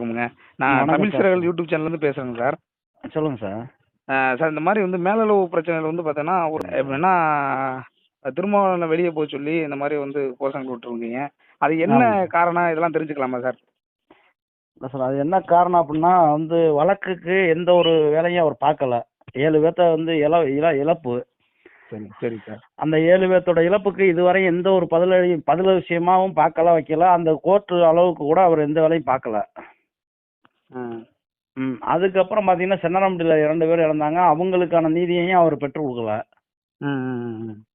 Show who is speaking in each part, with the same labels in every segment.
Speaker 1: ஆமாங்க நான் தமிழ். சிறகல் யூடியூப் சேனல்லேருந்து பேசுகிறேங்க சார்.
Speaker 2: சொல்லுங்க சார்.
Speaker 1: சார் இந்த மாதிரி வந்து மேலளவு பிரச்சனைகள் வந்து பார்த்தீங்கன்னா ஒரு எப்படின்னா திருமாவளவனை வெளியே போக சொல்லி இந்த மாதிரி வந்து கோஷங்கள் விட்டுருக்கீங்க அது என்ன. காரணம்? இதெல்லாம் தெரிஞ்சுக்கலாமா சார்?
Speaker 2: இல்லை சார் அது என்ன காரணம் அப்படின்னா வந்து வழக்குக்கு எந்த ஒரு வேலையும் அவர் பார்க்கல. ஏழு பேர்த்த வந்து இழ இழ இழப்பு.
Speaker 1: சரி சரி சார்.
Speaker 2: அந்த ஏழு பேர்த்தோட இழப்புக்கு இதுவரை எந்த ஒரு பதிலடி பதில் விஷயமாவும் பார்க்கல வைக்கல. அந்த கோர்ட்டு அளவுக்கு கூட அவர் எந்த வேலையும் பார்க்கல.
Speaker 1: ம்.
Speaker 2: அதுக்கப்புறம் பார்த்தீங்கன்னா சென்னரம்பட்டியில் இரண்டு பேர் இறந்தாங்க. அவங்களுக்கான நீதியையும் அவர் பெற்றுக் கொடுக்கல.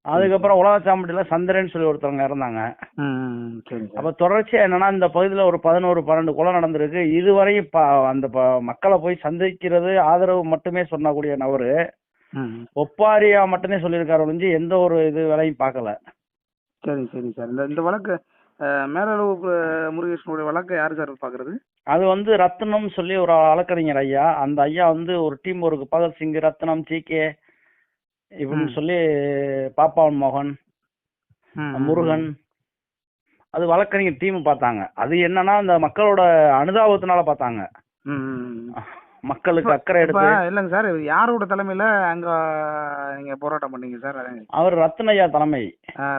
Speaker 2: அதுக்கப்புறம் உலகச்சாம்பட்டியில் சந்திரன் சொல்லி ஒருத்தவங்க இறந்தாங்க. அப்போ தொடர்ச்சியா என்னன்னா இந்த பகுதியில் ஒரு பதினோரு பன்னெண்டு கொலை நடந்திருக்கு. இதுவரையும் அந்த மக்களை போய் சந்திக்கிறது ஆதரவு மட்டுமே சொன்னக்கூடிய நபரு ஒப்பாரியா மட்டுமே சொல்லியிருக்காரு ஒழிஞ்சு எந்த ஒரு இது வேலையும் பார்க்கல.
Speaker 1: சரி சரி சார். இந்த இந்த வழக்கு மேலளவு முருகேசனுடைய வழக்கை யார் சார் பார்க்குறது?
Speaker 2: அது வந்து ரத்னம் சொல்லி ஒரு வழக்கறிஞர் ஐயா. அந்த ஐயா வந்து ஒரு team work Bhagat Singh Rathnam GK இப்படின்னு
Speaker 1: ம்.
Speaker 2: சொல்லி பாப்பாவன் மோகன் முருகன். அது வழக்கறிஞர் டீம் பார்த்தாங்க. அது என்னன்னா இந்த மக்களோட அனுதாபத்தினால பார்த்தாங்க. மக்களுக்கு அக்கறை எடுத்து.
Speaker 1: இல்லைங்க சார் யாரோட தலைமையில அங்க நீங்க போராட்டம் பண்ணீங்க சார்?
Speaker 2: அவர் ரத்னையா தலைமை.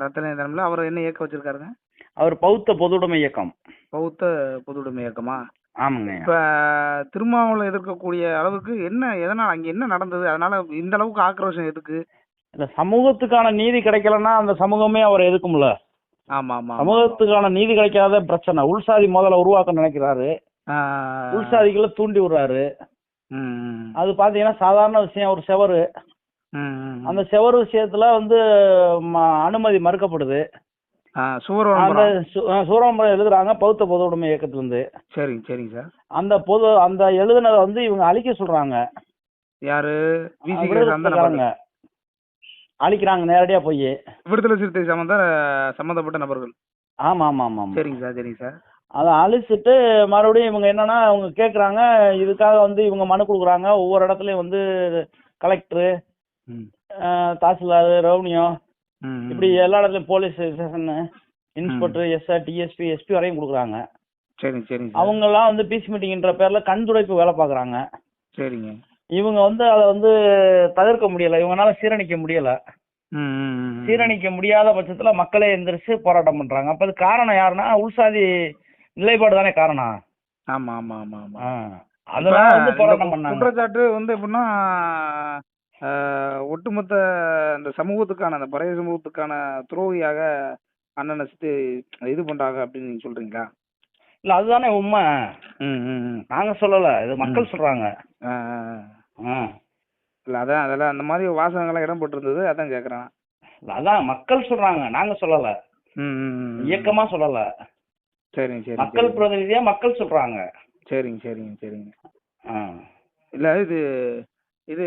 Speaker 1: ரத்தன தலைமையில அவர் என்ன இயக்கம் வச்சிருக்காருங்க?
Speaker 2: அவர் பௌத்த பொதுவுடைமை இயக்கம்.
Speaker 1: பௌத்த பொதுவுடைமை இயக்கமா?
Speaker 2: ஆமாங்க.
Speaker 1: இப்ப திருமாவளவன் எதிர்க்கக்கூடிய அளவுக்கு என்ன எதனால அங்க என்ன நடந்தது? அதனால இந்த அளவுக்கு ஆக்ரோஷம் எதுக்கு?
Speaker 2: இந்த சமூகத்துக்கான நீதி கிடைக்கலன்னா அந்த சமூகமே அவரை எதுக்கும்ல
Speaker 1: ஆமா ஆமா
Speaker 2: சமூகத்துக்கான நீதி கிடைக்காத பிரச்சனை. உள்சாதி முதல்ல உருவாக்க நினைக்கிறாரு. உள்சாதிகளை தூண்டி விடுறாரு. அது பாத்தீங்கன்னா சாதாரண விஷயம் ஒரு செவரு. அந்த செவரு விஷயத்துல வந்து அனுமதி மறுக்கப்படுது. சூரம்பரம் எழுதுறாங்க பௌத்த பொது உடைமை இயக்கத்துல இருந்து
Speaker 1: சரிங்க சரிங்க சார்.
Speaker 2: அந்த பொது அந்த எழுதுனதை வந்து இவங்க அழிக்க சொல்றாங்க.
Speaker 1: யாரு?
Speaker 2: அழிக்கிறாங்க நேரடியா போய்.
Speaker 1: விடுதலை சிறுத்தை சம்பந்த சம்பந்தப்பட்ட நபர்கள்.
Speaker 2: ஆமா ஆமா ஆமா
Speaker 1: சரிங்க சார் சரிங்க சார்.
Speaker 2: அதை அழிச்சிட்டு மறுபடியும் இவங்க என்னன்னா அவங்க கேட்குறாங்க இதுக்காக வந்து இவங்க மனு கொடுக்குறாங்க. ஒவ்வொரு இடத்துலையும் வந்து கலெக்டரு தாசில்தார் ரெவன்யூ. இப்படி எல்லா இடத்துலையும் police station inspector SR DSP SP வரையும் கொடுக்குறாங்க.
Speaker 1: சரிங்க சார்
Speaker 2: அவங்கெல்லாம் வந்து பீஸ் மீட்டிங்ன்ற பேர்ல கண் துடைப்பு வேலை பார்க்குறாங்க.
Speaker 1: சரிங்க.
Speaker 2: இவங்க வந்து அதை வந்து தவிர்க்க முடியல. இவங்கனால சீரணிக்க முடியல. சீரணிக்க முடியாத பட்சத்துல மக்களே எந்திரிச்சு போராட்டம் பண்றாங்க. அப்ப அது காரணம் யாருன்னா உள்சாதி நிலைப்பாடு தானே காரணம்.
Speaker 1: ஆமா ஆமா ஆமா ஆமா.
Speaker 2: அதெல்லாம் வந்து போராட்டம் பண்ணாங்க.
Speaker 1: குற்றச்சாட்டு வந்து எப்படின்னா ஒட்டுமொத்த இந்த சமூகத்துக்கான அந்த பழைய சமூகத்துக்கான துரோகியாக அண்ணனை சித்து இது பண்றாங்க அப்படின்னு நீங்க சொல்றீங்களா?
Speaker 2: இல்ல அதுதானே உண்மை. நாங்க சொல்லல. இது மக்கள் சொல்றாங்க.
Speaker 1: இல்ல அதான் அதெல்லாம் அந்த மாதிரி வாசகங்கள்லாம் இடம் போட்டிருந்தது அதான் கேக்குறேன்
Speaker 2: அதான் மக்கள் சொல்றாங்க. நாங்க சொல்லல. இயக்கமா சொல்லல.
Speaker 1: சரிங்க சரிங்க
Speaker 2: மக்கள். பிரதிநிதியா மக்கள் சொல்றாங்க.
Speaker 1: சரிங்க சரிங்க சரிங்க. இல்ல இது இது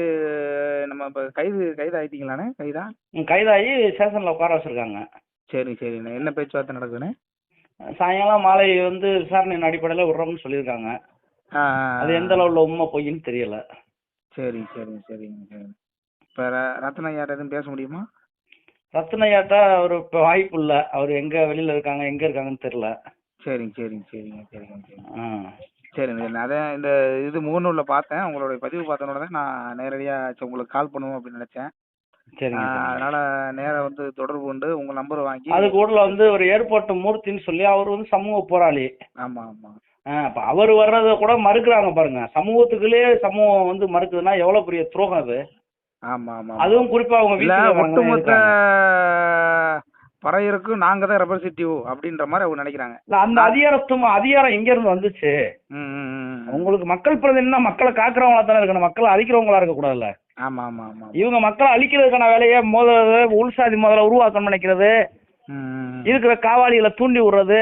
Speaker 1: நம்ம இப்ப கைது கைது? ஆயிட்டீங்களாண்ணே கைதா
Speaker 2: கைதாகி ஸ்டேஷன்ல உட்கார வச்சிருக்காங்க.
Speaker 1: சரி சரிண்ணே. என்ன பேச்சுவார்த்தை நடக்குதுண்ணே?
Speaker 2: சாயங்காலம் மாலை வந்து விசாரணையின் அடிப்படையில விடுறோம்னு சொல்லியிருக்காங்க. அது எந்த அளவுல உண்மை பொய்ன்னு தெரியல.
Speaker 1: சரிங்க சரிங்க சரிங்க சரிங்க. இப்போ ரத்னா யார் எதுவும் பேச முடியுமா?
Speaker 2: ரத்னையாட்ட அவர் இப்போ வாய்ப்பு இல்ல. அவர் எங்க வெளியில இருக்காங்க எங்க இருக்காங்கன்னு தெரியல.
Speaker 1: சரிங்க சரிங்க சரிங்க சரிங்க சரிங்க. சரிங்க சரிங்க அதான் இந்த இது முகநூலில் பார்த்தேன். உங்களுடைய பதிவு பார்த்தனோட தான் நான் நேரடியாக உங்களுக்கு கால் பண்ணுவோம் அப்படின்னு நினச்சேன்.
Speaker 2: சரிங்க சரிங்க.
Speaker 1: அதனால நேரா வந்து தொடர்பு கொண்டு உங்க நம்பர் வாங்கி
Speaker 2: அது கூட வந்து ஒரு ஏர்போர்ட் மூர்த்தின்னு சொல்லி அவர் வந்து சமூக போராளி.
Speaker 1: ஆமா ஆமா.
Speaker 2: ஆ, அப்ப அவர் வர்றத கூட மறுக்கிறாங்க பாருங்க. சமூகத்துக்குள்ளே சமூகம் வந்து மறுக்குதுன்னா எவ்வளவு பெரிய துரோகம் அது.
Speaker 1: ஆமா ஆமா
Speaker 2: அதுவும் குறிப்பா அவங்க வீட்டுல
Speaker 1: ஒட்டுமொத்த பறையருக்கும் நாங்க தான் ரெப்ரசன்டேட்டிவ் அப்படின்ற மாதிரி அவங்க நினைக்கிறாங்க.
Speaker 2: இல்ல அந்த அதிகாரத்துவம் அதிகாரம் எங்க இருந்து வந்துச்சு. உங்களுக்கு மக்கள் பிரதிநிதினா மக்களை காக்குறவங்களா தானே இருக்கணும். மக்களை அழிக்கிறவங்களா இருக்க கூடாதுல்ல
Speaker 1: ஆமா ஆமா ஆமா.
Speaker 2: இவங்க மக்களை அழிக்கிறதுக்கான வேலையை முதல்ல உள்சாதி முதல்ல உருவாக்கணும்னு நினைக்கிறது. இருக்கிற காவாலிகளை தூண்டி விடுறது.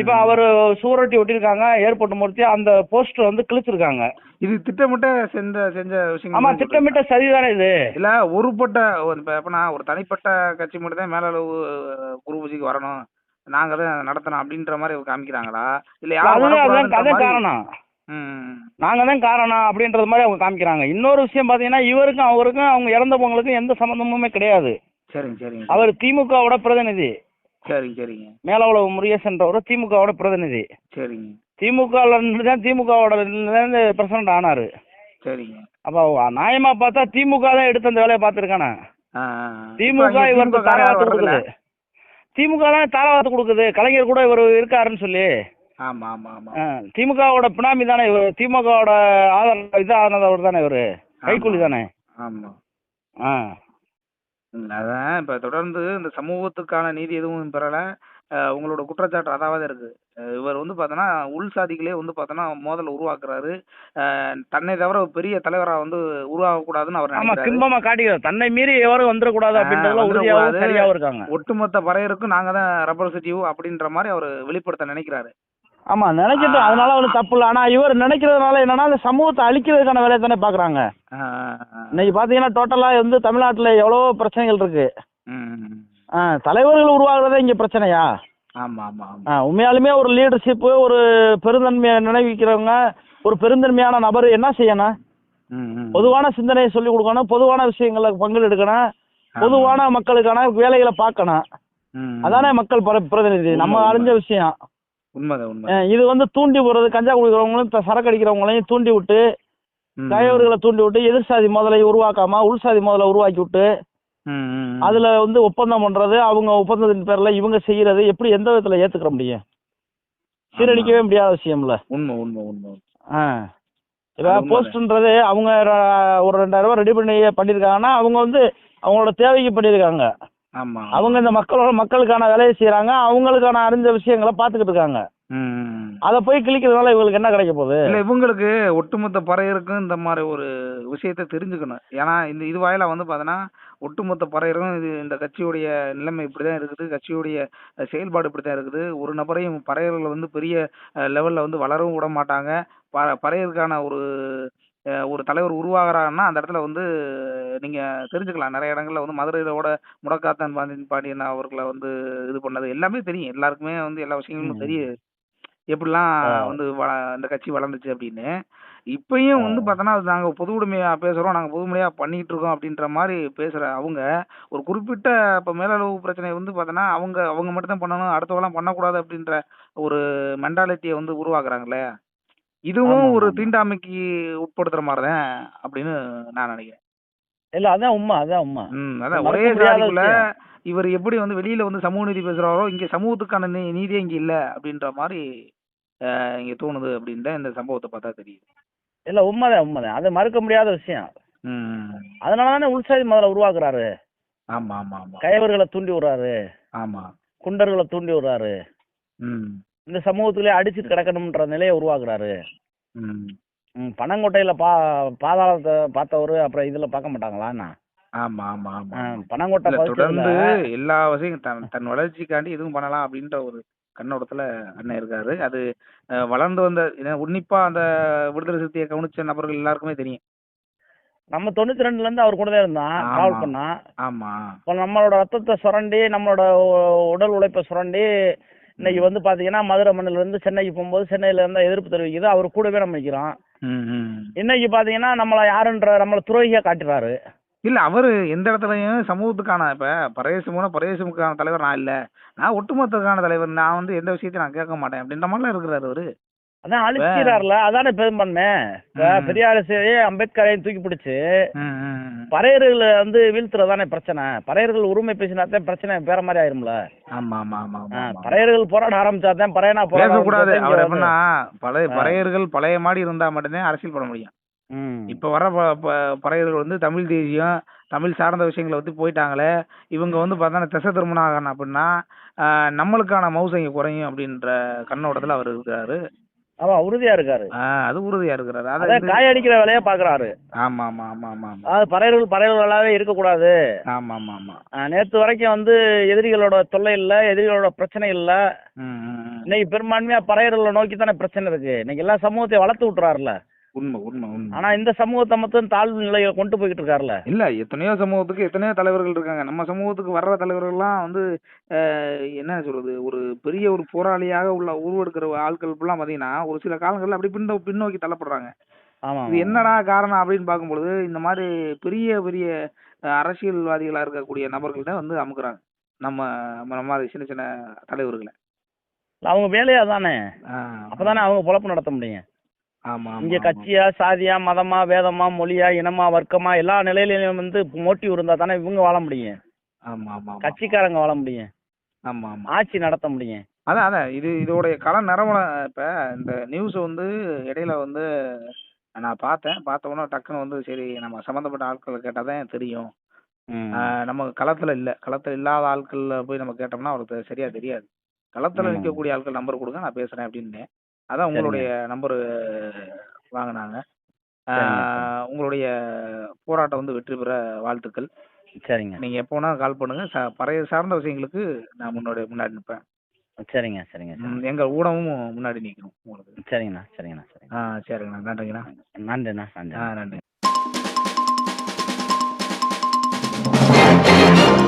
Speaker 2: இப்ப அவர் சுவரொட்டி ஒட்டியிருக்காங்க ஏர்போர்ட் மூர்த்தி அந்த போஸ்டர் வந்து கிழிச்சிருக்காங்க.
Speaker 1: இது திட்டமிட்ட செஞ்ச செஞ்ச விஷயம்
Speaker 2: ஆமா திட்டமிட்ட சரிதானே இது?
Speaker 1: இல்ல ஒருபட்ட எப்படின்னா ஒரு தனிப்பட்ட கட்சி மட்டும் தான் மேலளவு குரு பூஜைக்கு வரணும். நாங்க தான் நடத்தணும் அப்படின்ற மாதிரி காமிக்கிறாங்களா? இல்ல யாரும்
Speaker 2: காரணம். நாங்க தான் காரணம் அப்படின்றது மாதிரி அவங்க காமிக்கிறாங்க. இன்னொரு விஷயம் பாத்தீங்கன்னா இவருக்கும் அவருக்கும் அவங்க இறந்தவங்களுக்கும் எந்த சம்பந்தமுமே கிடையாது.
Speaker 1: சரிங்க சரிங்க
Speaker 2: அவர் திமுகவோட பிரதிநிதி.
Speaker 1: சரிங்க சரிங்க.
Speaker 2: மேலவளவு முருகேசன்றவர் திமுகவோட பிரதிநிதி.
Speaker 1: சரிங்க.
Speaker 2: இருந்து தான் திமுகவோட இருந்து பிரசிடண்ட் ஆனாரு.
Speaker 1: சரிங்க.
Speaker 2: அப்போ நியாயமா பார்த்தா திமுக தான் எடுத்து அந்த வேலையை பார்த்துருக்கானே.
Speaker 1: இப்ப
Speaker 2: திமுக இவருக்கு
Speaker 1: வர்றதில்ல?
Speaker 2: கொடுக்குது. திமுக தான் தாராவாத்து கொடுக்குது. கலைஞர் கூட இவர் இருக்காருன்னு சொல்லி. திமுகவோட பினாமி தானே இவர்? திமுகவோட ஆதரவு இது ஆனவர் தானே இவர்? கைக்கூலி தானே?
Speaker 1: ஆமா.
Speaker 2: ஆ.
Speaker 1: அதான் இப்ப தொடர்ந்து இந்த சமூகத்துக்கான நீதி எதுவும் பெறல. உங்களோட குற்றச்சாட்டு அதாவது இருக்கு. இவர் வந்து பார்த்தோன்னா உள் சாதிகளே வந்து பார்த்தோன்னா மோதல் உருவாக்குறாரு. தன்னை தவிர ஒரு பெரிய தலைவரா வந்து உருவாகக்கூடாதுன்னு அவர்
Speaker 2: ஆமா கிம்பமா காட்டிக்கிறார் தன்னை மீறி எவரும் வந்துடக்கூடாது அப்படின்றதுல. உறுதியாகவும் சரியாகவும் இருக்காங்க.
Speaker 1: ஒட்டுமொத்த பறையருக்கும் நாங்க தான் ரெப்ரசன்டேட்டிவ் அப்படின்ற மாதிரி அவர் வெளிப்படுத்த நினைக்கிறாரு.
Speaker 2: ஆமா நினைக்கட்டும்
Speaker 1: ஆ.
Speaker 2: அதனால ஒன்றும் தப்பு இல்லை. ஆனா இவர் நினைக்கிறதுனால என்னன்னா அந்த சமூகத்தை அழிக்கிறதுக்கான வேலையை தானே பாக்குறாங்க. இன்னைக்கு பாத்தீங்கன்னா டோட்டலா வந்து தமிழ்நாட்டுல எவ்வளவோ பிரச்சனைகள் இருக்கு. தலைவர்கள் உருவாகுறதே இங்க பிரச்சனையா? உண்மையாலுமே ஒரு லீடர்ஷிப்பு ஒரு பெருந்தன்மையை நினைவிக்கிறவங்க ஒரு பெருந்தன்மையான நபர் என்ன செய்யணும். பொதுவான சிந்தனையை சொல்லி கொடுக்கணும் பொதுவான விஷயங்களை பங்கு எடுக்கணும்
Speaker 1: ஆமா.
Speaker 2: பொதுவான மக்களுக்கான வேலைகளை பார்க்கணும். அதானே மக்கள் பிர- பிரதிநிதி நம்ம அறிஞ்ச விஷயம் இது வந்து தூண்டி போடுறது கஞ்சா குடிக்கிறவங்களும் சரக்கு அடிக்கிறவங்களையும் தூண்டி விட்டு தலைவர்களை தூண்டி விட்டு எதிர் சாதி முதலை உருவாக்காம உள் சாதி முதலை உருவாக்கி விட்டு. அதுல வந்து ஒப்பந்தம் பண்றது அவங்க ஒப்பந்தத்தின் பேர்ல இவங்க செய்யறது எப்படி எந்த விதத்துல ஏத்துக்கிற முடியும்? சீரழிக்கவே முடியாத விஷயம்ல.
Speaker 1: உண்மை உண்மை உண்மை.
Speaker 2: இப்ப. போஸ்ட்ன்றது அவங்க ஒரு ரெண்டாயிரம் ரூபாய் ரெடி பண்ணி பண்ணியிருக்காங்கன்னா அவங்க வந்து அவங்களோட தேவைக்கு பண்ணியிருக்காங்க
Speaker 1: ஆமா.
Speaker 2: அவங்க இந்த மக்களோட மக்களுக்கான வேலையை செய்யறாங்க அவங்களுக்கான அறிஞ்ச விஷயங்களை பார்த்துக்கிட்டு இருக்காங்க. அதை போய் கிழிக்கிறதுனால இவங்களுக்கு என்ன கிடைக்க போகுது?
Speaker 1: இல்ல இவங்களுக்கு ஒட்டுமொத்த பறையருக்கும் இந்த மாதிரி ஒரு விஷயத்த தெரிஞ்சுக்கணும். ஏன்னா இந்த இது வாயில வந்து பார்த்தோன்னா ஒட்டுமொத்த பறையரும் இது இந்த கட்சியுடைய நிலைமை இப்படிதான் இருக்குது. கட்சியுடைய செயல்பாடு இப்படிதான் இருக்குது. ஒரு நபரையும் பறையர்கள் வந்து பெரிய லெவல்ல வந்து வளரவும் விட மாட்டாங்க. ப பறையருக்கான ஒரு ஒரு தலைவர் உருவாகிறாருன்னா அந்த இடத்துல வந்து நீங்க தெரிஞ்சுக்கலாம். நிறைய இடங்கள்ல வந்து மதுரையிலோட முடக்காத்தான் பாண்டியன் பாண்டியன் அவர்களை வந்து இது பண்ணது எல்லாமே தெரியும். எல்லாருக்குமே வந்து எல்லா விஷயங்களும். தெரியும் எப்படிலாம். வந்து வள இந்த கட்சி வளர்ந்துச்சு அப்படின்னு. இப்பயும் வந்து. பார்த்தோன்னா அது நாங்கள் பொது உடைமையா பேசுகிறோம் நாங்கள் பொது உடைமையா பண்ணிட்டு இருக்கோம் அப்படின்ற மாதிரி பேசுகிற அவங்க ஒரு குறிப்பிட்ட இப்போ மேலளவு பிரச்சனை வந்து பார்த்தோன்னா அவங்க அவங்க மட்டும் தான் பண்ணணும் அடுத்தவங்களாம் பண்ணக்கூடாது அப்படின்ற ஒரு மென்டாலிட்டியை வந்து உருவாக்குறாங்களே இதுவும் ஒரு. தீண்டாமைக்கு உட்படுத்துற மாதிரி தான் அப்படின்னு நான் நினைக்கிறேன்
Speaker 2: இல்ல அதான் உண்மை அதான் உண்மை
Speaker 1: ம் அதான் ஒரே சாதிக்குள்ள. இவர் எப்படி வந்து வெளியில வந்து சமூக நீதி பேசுறாரோ இங்க சமூகத்துக்கான நீ- நீதியே இங்க இல்ல அப்படின்ற மாதிரி இங்க தோணுது அப்படின்னு இந்த சம்பவத்தை பார்த்தா தெரியுது
Speaker 2: இல்ல உண்மைதான் உண்மைதான். அது மறுக்க முடியாத விஷயம்.
Speaker 1: ம்.
Speaker 2: அதனால தானே உள்சாதி முதல்ல உருவாக்குறாரு.
Speaker 1: ஆமா ஆமா ஆமா.
Speaker 2: கைவர்களை தூண்டி விடுறாரு.
Speaker 1: ஆமா.
Speaker 2: குண்டர்களை தூண்டி விடுறாரு. இந்த சமூகத்திலே அடிச்சுட்டு கிடக்கணும்ன்ற நிலையை உருவாக்குறாரு. பனங்கோட்டையில பா பாதாளத்தை பார்த்தவரு அப்புறம் இதுல பார்க்க மாட்டாங்களா என்ன?
Speaker 1: ஆமா ஆமா ஆமா.
Speaker 2: பனங்கோட்டை
Speaker 1: தொடர்ந்து எல்லா வசதியும் தன் தன் வளர்ச்சிக்காண்டி எதுவும் பண்ணலாம் அப்படின்ற ஒரு கண்ணோட்டத்துல அண்ணன் இருக்காரு. அது வளர்ந்து வந்த ஏன்னா உன்னிப்பா அந்த விடுதலை சிறுத்தையை கவனிச்ச நபர்கள் எல்லாருக்குமே தெரியும்.
Speaker 2: நம்ம தொண்ணூத்தி ரெண்டுல இருந்து அவர் கூட தான் இருந்தான். டிராவல் பண்ணா.
Speaker 1: ஆமா.
Speaker 2: இப்போ நம்மளோட ரத்தத்தை சுரண்டி நம்மளோட உடல் உழைப்பை சுரண்டி இன்னைக்கு வந்து பாத்தீங்கன்னா மதுரை மண்ணில இருந்து சென்னைக்கு போகும்போது சென்னையில இருந்தா எதிர்ப்பு தெரிவிக்குது. அவர் கூடவே நம்ம நிக்கிறோம். இன்னைக்கு பாத்தீங்கன்னா நம்மள யாருன்ற நம்மள துரோகியா காட்டுறாரு.
Speaker 1: இல்ல அவரு எந்த இடத்துலயும் சமூகத்துக்கான இப்ப பரேசமுன பரேசமுக்கான தலைவர் நான் இல்ல. நான் ஒட்டுமொத்தத்துக்கான தலைவர். நான் வந்து எந்த விஷயத்தையும் நான் கேட்க மாட்டேன். அப்படின்ற மாதிரிலாம் இருக்கிறாரு அவரு.
Speaker 2: அதான் அழிச்சிடாருல அதானே பெரும்பான்மை. பெரியாரையும் அம்பேத்கரையும் தூக்கி பிடிச்சு. பறையர்களை வந்து வீழ்த்துறதானே பிரச்சனை. பறையர்கள் உரிமை பேசினாதான் பிரச்சனை வேற மாதிரி ஆயிரும்ல.
Speaker 1: ஆமா ஆமா ஆமா
Speaker 2: பறையர்கள் போராட ஆரம்பிச்சாதான் பறையனா போராட ஆரம்பிச்சாதான்
Speaker 1: அவர் எப்படின்னா பழைய. பறையர்கள் பழைய மாதிரி இருந்தா மட்டும்தான் அரசியல் பண்ண முடியும். இப்ப வர பறையர்கள் வந்து தமிழ் தேசியம் தமிழ் சார்ந்த விஷயங்களை வந்து போயிட்டாங்களே இவங்க வந்து பார்த்தா திசை திருமணம் ஆகணும் அப்படின்னா நம்மளுக்கான மவுசு இங்க குறையும் அப்படின்ற கண்ணோட்டத்துல அவர் இருக்கிறாரு.
Speaker 2: ஆமா உறுதியா இருக்காரு.
Speaker 1: அது உறுதியா இருக்கிறாரு.
Speaker 2: அதான்
Speaker 1: அதான்
Speaker 2: காய அடிக்கிற வேலையை பாக்குறாரு.
Speaker 1: ஆமா ஆமா ஆமா ஆமா
Speaker 2: அதாவது பறையர்கள் பறையர்களாவே இருக்கக்கூடாது.
Speaker 1: ஆமா ஆமா ஆமா.
Speaker 2: நேத்து வரைக்கும் வந்து எதிரிகளோட தொல்லை இல்ல எதிரிகளோட பிரச்சனை இல்ல. இன்னைக்கு பெரும்பான்மையா பறையர்களை நோக்கி தானே பிரச்சனை இருக்கு. இன்னைக்கு எல்லா சமூகத்தையும் வளர்த்து விட்டுறாருல
Speaker 1: உண்மை உண்மை உண்மை.
Speaker 2: ஆனா இந்த சமூகத்தை மட்டும் தாழ்வு நிலையில கொண்டு போய்கிட்டு இருக்காருல்ல?
Speaker 1: இல்ல எத்தனையோ சமூகத்துக்கு எத்தனையோ தலைவர்கள் இருக்காங்க. நம்ம சமூகத்துக்கு வர்ற தலைவர்கள்லாம் வந்து என்ன சொல்றது ஒரு பெரிய ஒரு போராளியாக உள்ள உருவெடுக்கிற ஆட்கள் எல்லாம் பாத்தீங்கன்னா ஒரு சில காலங்கள்ல அப்படி பின்ன பின்னோக்கி தள்ளப்படுறாங்க. இது என்னடா காரணம் அப்படின்னு பார்க்கும்பொழுது இந்த மாதிரி பெரிய பெரிய அரசியல்வாதிகளா இருக்கக்கூடிய நபர்கள் தான் வந்து அமுக்குறாங்க. நம்ம நம்ம மாதிரி சின்ன சின்ன தலைவர்களை.
Speaker 2: அவங்க வேலையே அதானே
Speaker 1: ஆ
Speaker 2: அப்பதானே அவங்க பொழப்பு நடத்த முடியும். இங்க. கட்சியா சாதியா மதமா வேதமா மொழியா இனமா வர்க்கமா எல்லா நிலையிலையும் வந்து மோட்டிவ் இருந்தா தானே இவங்க வாழ முடியும்.
Speaker 1: ஆமா ஆமா ஆமா.
Speaker 2: கட்சிக்காரங்க வாழ முடியும்.
Speaker 1: ஆமா ஆமா.
Speaker 2: ஆட்சி நடத்த முடியும்.
Speaker 1: அதான் அதான். இது இதோடைய கள நிறவன இப்ப இந்த நியூஸ் வந்து இடையில வந்து நான் பார்த்தேன். பார்த்த உடனே டக்குன்னு வந்து சரி நம்ம சம்மந்தப்பட்ட ஆட்களை கேட்டால் தான் தெரியும். நம்ம களத்துல இல்ல. களத்துல இல்லாத ஆட்கள்ல போய் நம்ம கேட்டோம்னா அவருக்கு சரியா தெரியாது. களத்துல. நிற்கக்கூடிய ஆட்கள் நம்பர் கொடுங்க நான் பேசுறேன் அப்படின்னு அதான் உங்களுடைய நம்பர் வாங்கினாங்க. உங்களுடைய போராட்டம் வந்து வெற்றி பெற வாழ்த்துக்கள்.
Speaker 2: சரிங்க.
Speaker 1: நீங்க எப்போ வேணா கால் பண்ணுங்க. ச- பறைய சார்ந்த விஷயங்களுக்கு நான் முன்னாடி முன்னாடி நிற்பேன்
Speaker 2: சரிங்க சரிங்க
Speaker 1: ம், எங்க ஊடகமும் முன்னாடி நிற்கணும் உங்களுக்கு.
Speaker 2: சரிங்கண்ணா சரிங்கண்ணா சரிங்க
Speaker 1: ஆ சரிங்கண்ணா. நன்றிங்கண்ணா.
Speaker 2: நன்றிண்ணா நன்றி
Speaker 1: ஆ நன்றி.